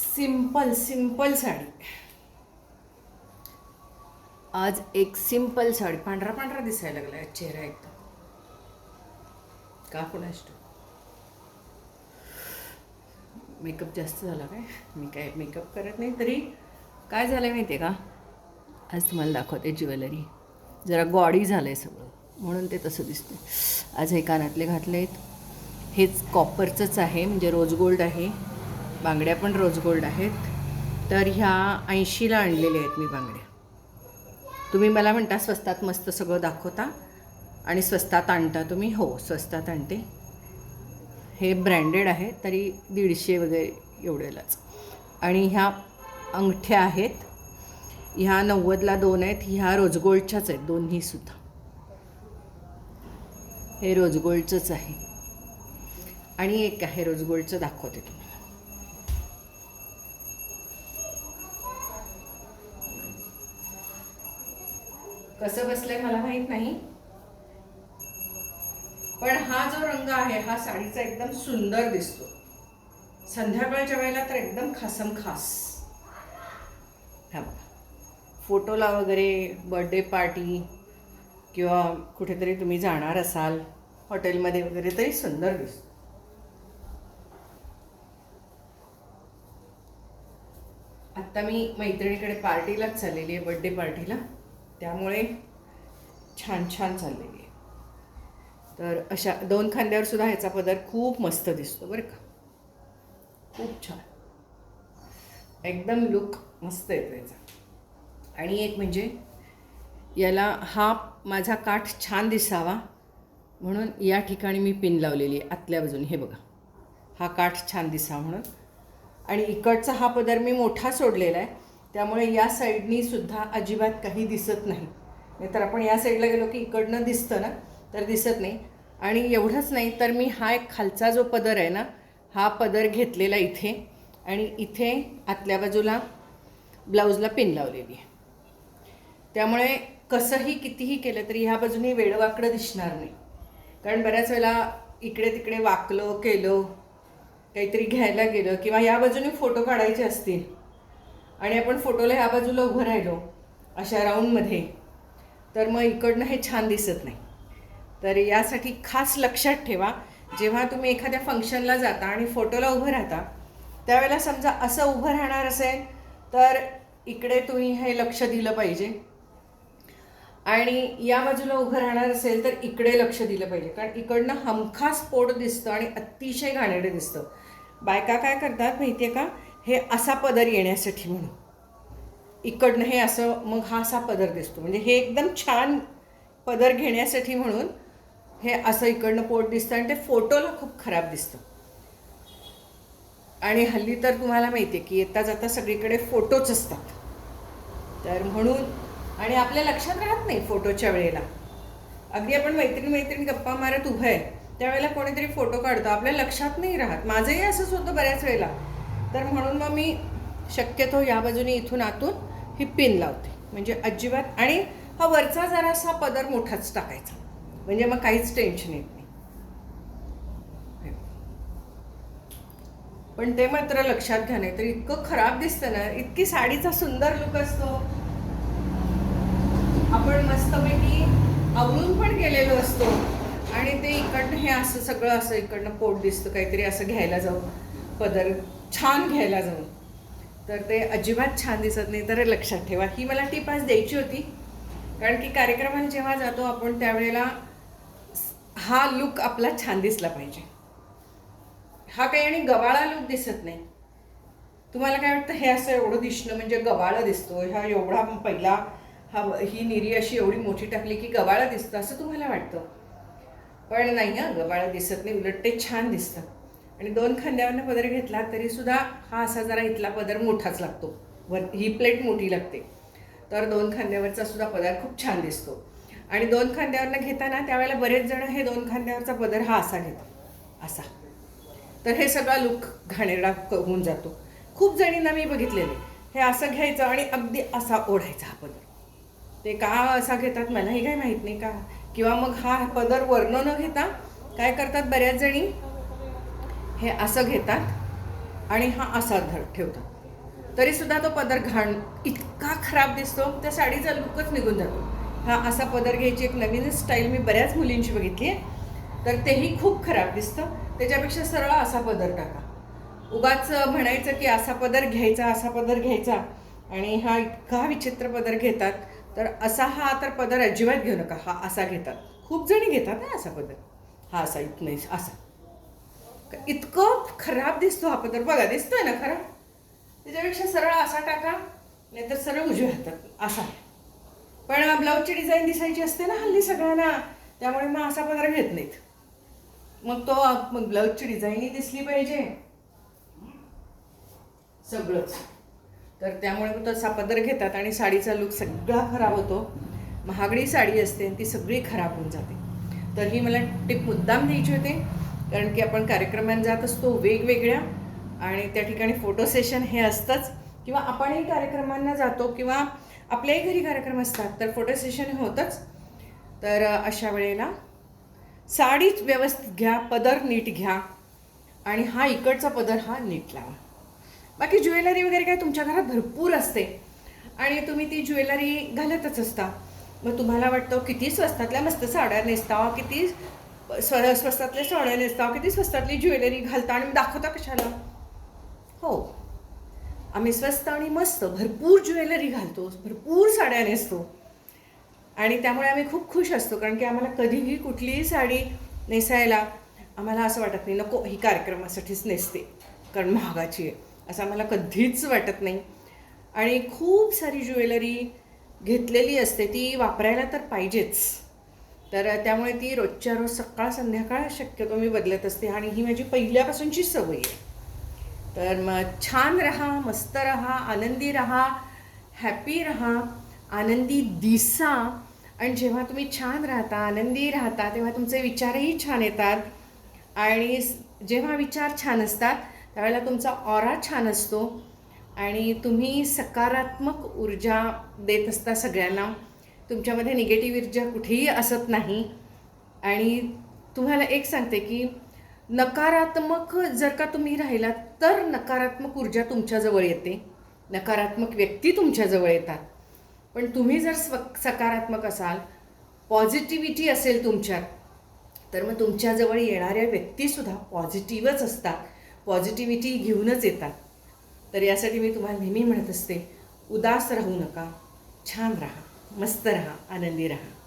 Simple simple sari. आज एक simple sari. पांढरा पांढरा दिसायला लागलाय चेहरा एकदम. का कोणास मेकअप जास्त झाला काय? मी काय मेकअप करत नाही तरी. काय झालं माहिती आहे का? आज तुम्हाला दाखवते ज्वेलरी. जरा गॉडी झालं आहे सगळं. म्हणून ते तसं दिसतं आज हे कानातले घातले आहेत हेच कॉपरचंच आहे. म्हणजे रोज गोल्ड आहे. बांगड्या पण रोज गोल्ड आहेत. तर ह्या ऐंशीला आणलेल्या आहेत मी बांगड्या. तुम्ही मला म्हणता स्वस्तात मस्त सगळं दाखवता आणि स्वस्तात आणता तुम्ही. हो स्वस्तात आणते. हे ब्रँडेड आहे तरी दीडशे वगैरे एवढ्यालाच. आणि ह्या अंगठ्या आहेत. ह्या नव्वदला दोन आहेत ह्या रोजगोल्डच्याच आहेत दोन्हीसुद्धा हे रोजगोल्डचंच आहे. आणि एक आहे रोजगोल्डचं दाखवते तुम्हाला. कसं बसलंय मला माहीत नाही. पण हा जो रंग आहे हा साडीचा एकदम सुंदर दिसतो. संध्याकाळच्या वेळेला तर एकदम खासम खास. हा बघा. फोटोला वगैरे बर्थडे पार्टी किंवा कुठेतरी तुम्ही जाणार असाल हॉटेलमध्ये वगैरे तरी सुंदर दिसतो. आत्ता मी मैत्रिणीकडे पार्टीलाच चाललेली आहे बड्डे पार्टीला त्यामुळे छान छान चाललेली आहे. तर अशा दोन खांद्यावर सुद्धा ह्याचा पदर खूप मस्त दिसतो बरं का. खूप छान. एकदम लुक मस्त येतो याचा. आणि एक म्हणजे याला हा माझा काठ छान दिसावा म्हणून या ठिकाणी मी पिन लावलेली आहे. आतल्या बाजून. हे बघा. हा काठ छान दिसावा म्हणून. आणि इकडचा हा पदर मी मोठा सोडलेला आहे. त्यामुळे या साईडनी सुद्धा अजिबात काही दिसत नाही. नाहीतर आपण या साईडला गेलो की इकडनं दिसतं ना तर दिसत नाही. आणि एवढंच नाही तर मी हा एक खालचा जो पदर आहे ना हा पदर घेतलेला इथे. आणि इथे आतल्या बाजूला ब्लाऊजला पिन लावलेली आहे. त्यामुळे कसंही कितीही केलं तरी ह्या बाजूने वेडवाकडं दिसणार नाही. कारण बऱ्याच वेळेला इकडे तिकडे वाकलो केलं काहीतरी घ्यायला गेलं किंवा या बाजूने फोटो काढायचे असतील आणि आपण फोटोला ह्या बाजूला उभं राहिलो अशा राऊंडमध्ये तर मग इकडनं हे छान दिसत नाही. तर यासाठी खास लक्षात ठेवा जेव्हा तुम्ही एखाद्या फंक्शनला जाता आणि फोटोला उभं राहता त्यावेळेला समजा असं उभं राहणार असेल तर इकडे तुम्ही हे लक्ष दिलं पाहिजे. आणि या बाजूला उभं राहणार असेल तर इकडे लक्ष दिलं पाहिजे. कारण इकडनं हमखास पोट दिसतं आणि अतिशय घाणेरडं दिसतं. बायका काय करतात माहिती आहे का? हे असा पदर येण्यासाठी म्हणून. इकडनं हे असं मग हा असा पदर दिसतो. म्हणजे हे एकदम छान पदर घेण्यासाठी म्हणून हे असं इकडनं पोट दिसतं आणि ते फोटोला खूप खराब दिसतं. आणि हल्ली तर तुम्हाला माहिती आहे की येता जाता सगळीकडे फोटोच असतात. तर म्हणून आणि आपल्या लक्षात राहत नाही फोटोच्या वेळेला. अगदी आपण मैत्रीण मैत्रीण गप्पा मारत उभं आहे त्यावेळेला कोणीतरी फोटो काढतो. आपल्या लक्षात नाही राहत. माझंही असंच होतं बऱ्याच वेळेला. तर म्हणून मग मी शक्यतो या बाजूने इथून आतून ही पिन लावते. म्हणजे अजिबात आणि हा वरचा जरासा पदर मोठाच टाकायचा. म्हणजे मग काहीच टेन्शन येत नाही. पण ते मात्र लक्षात घ्या नाही तर इतकं खराब दिसतं ना इतकी साडीचा सुंदर लुक असतो. आपण मस्तपैकी आवरून पण गेलेलो असतो. आणि ते इकडनं हे असं सगळं असं इकडनं पोट दिसतं काहीतरी असं घ्यायला जाऊ. पदर छान घ्यायला जाऊन तर ते अजिबात छान दिसत नाही तर लक्षात ठेवा. ही मला टीप आज द्यायची होती. कारण की कार्यक्रमाला जेव्हा जातो आपण त्यावेळेला हा लुक आपला छान दिसला पाहिजे. हा काही आणि गवाळा लुक दिसत नाही. तुम्हाला काय वाटतं हे असं एवढं दिसणं म्हणजे गवाळा दिसतो? हा एवढा पहिला हा ही निरी अशी एवढी मोठी टाकली की गवाळा दिसतं असं तुम्हाला वाटतं? पण नाही हां गवाळा दिसत नाही. उलट ते छान दिसतं. आणि दोन खांद्यावरनं पदर घेतला तरीसुद्धा हा असा जरा इथला पदर मोठाच लागतो. वर ही प्लेट मोठी लागते. तर दोन खांद्यावरचा सुद्धा पदर खूप छान दिसतो. आणि दोन खांद्यावरनं घेताना त्यावेळेला बरेच जण हे दोन खांद्यावरचा पदर हा असा घेतात. असा. तर हे सगळा लुक घाणेरडा क- होऊन जातो. खूप जणींना मी बघितलेले हे असं घ्यायचं आणि अगदी असा ओढायचा हा पदर. ते का असा घेतात मलाही काही माहीत नाही का? किंवा मग हा पदर वर्ण न घेता काय करतात बऱ्याच जणी? हे असं घेतात आणि हा असा धर ठेवतात. तरीसुद्धा तो पदर घाण इतका खराब दिसतो त्या साडीचा लुकच निघून जातो. हा असा पदर घ्यायची एक नवीन स्टाईल मी बऱ्याच मुलींची बघितली आहे. तर तेही खूप खराब दिसतं. त्याच्यापेक्षा सरळ असा पदर टाका. उगाच म्हणायचं की असा पदर घ्यायचा असा पदर घ्यायचा आणि हा इतका विचित्र पदर घेतात. तर असा हा तर पदर अजिबात घेऊ नका. हा असा घेतात. खूप जणी घेतात ना असा पदर. हा असा इत नाही असा. इतकं खराब दिसतो हा पदर बघा दिसतोय ना खरा? त्याच्यापेक्षा सरळ असा टाका नाहीतर सरळ उजव्या हातात. असा पण ब्लाऊजची डिझाईन दिसायची असते ना हल्ली सगळ्यांना त्यामुळे मग असा पदर घेत नाहीत. मग तो मग ब्लाऊजची डिझाईनही दिसली पाहिजे. सगळंच. तर त्यामुळे मग तसा पदर घेतात आणि साडीचा लुक सगळा खराब होतो. महागडी साडी असते ती सगळी खराब होऊन जाते. तर ही मला टिप मुद्दाम द्यायची होते. कारण की आपण कार्यक्रमात जात असतो वेगवेगळ्या आणि त्या ठिकाणी फोटो सेशन हे असतंच. किंवा आपणही कार्यक्रमांना जातो किंवा आपल्याही घरी कार्यक्रम असतात तर फोटो सेशन हे होतंच. तर अशा वेळेला साडीच व्यवस्थित घ्या पदर नीट घ्या आणि हा इकडचा पदर हा नीट लावा. बाकी ज्वेलरी वगैरे काय तुमच्या घरात भरपूर असते आणि तुम्ही ती ज्वेलरी घालतच असता. मग तुम्हाला वाटतं किती स्वस्तातल्या मस्त साड्या नेसता किती स्व स्वस्तातले सोने नेसता किती स्वस्तातली ज्वेलरी घालता आणि दाखवता कशाला? हो. आम्ही स्वस्त आणि मस्त भरपूर ज्वेलरी घालतो. भरपूर साड्या नेसतो. आणि त्यामुळे आम्ही खूप खुश असतो. कारण की आम्हाला कधीही कुठलीही साडी नेसायला आम्हाला असं वाटत नाही नको ही कार्यक्रमासाठीच नेसते. कारण महागाची आहे. असं आम्हाला कधीच वाटत नाही. आणि खूप सारी ज्वेलरी घेतलेली असते. ती वापरायला तर पाहिजेच. तर त्यामुळे ती रोजच्या रोज सकाळ संध्याकाळ शक्यतो मी बदलत असते आणि ही माझी पहिल्यापासूनची सवय आहे. तर मग छान राहा मस्त राहा आनंदी राहा हॅपी राहा आनंदी दिसा. आणि जेव्हा तुम्ही छान राहता आनंदी राहता तेव्हा तुमचे विचारही छान येतात. आणि जेव्हा विचार छान असतात त्यावेळेला तुमचा ऑरा छान असतो. आणि तुम्ही सकारात्मक ऊर्जा देत असता सगळ्यांना. तुमच्यामध्ये निगेटिव्ह ऊर्जा कुठेही असत नाही. आणि तुम्हाला एक सांगते की नकारात्मक जर का तुम्ही राहिलात तर नकारात्मक ऊर्जा तुमच्याजवळ येते. नकारात्मक व्यक्ती तुमच्याजवळ येतात. पण तुम्ही जर स्व सकारात्मक असाल पॉझिटिव्हिटी असेल तुमच्यात तर मग तुमच्याजवळ येणाऱ्या व्यक्तीसुद्धा पॉझिटिव्हच असतात. पॉझिटिव्हिटी घेऊनच येतात. तर यासाठी मी तुम्हाला नेहमी म्हणत असते उदास राहू नका छान राहा. मस्त राहा आनंदी राहा.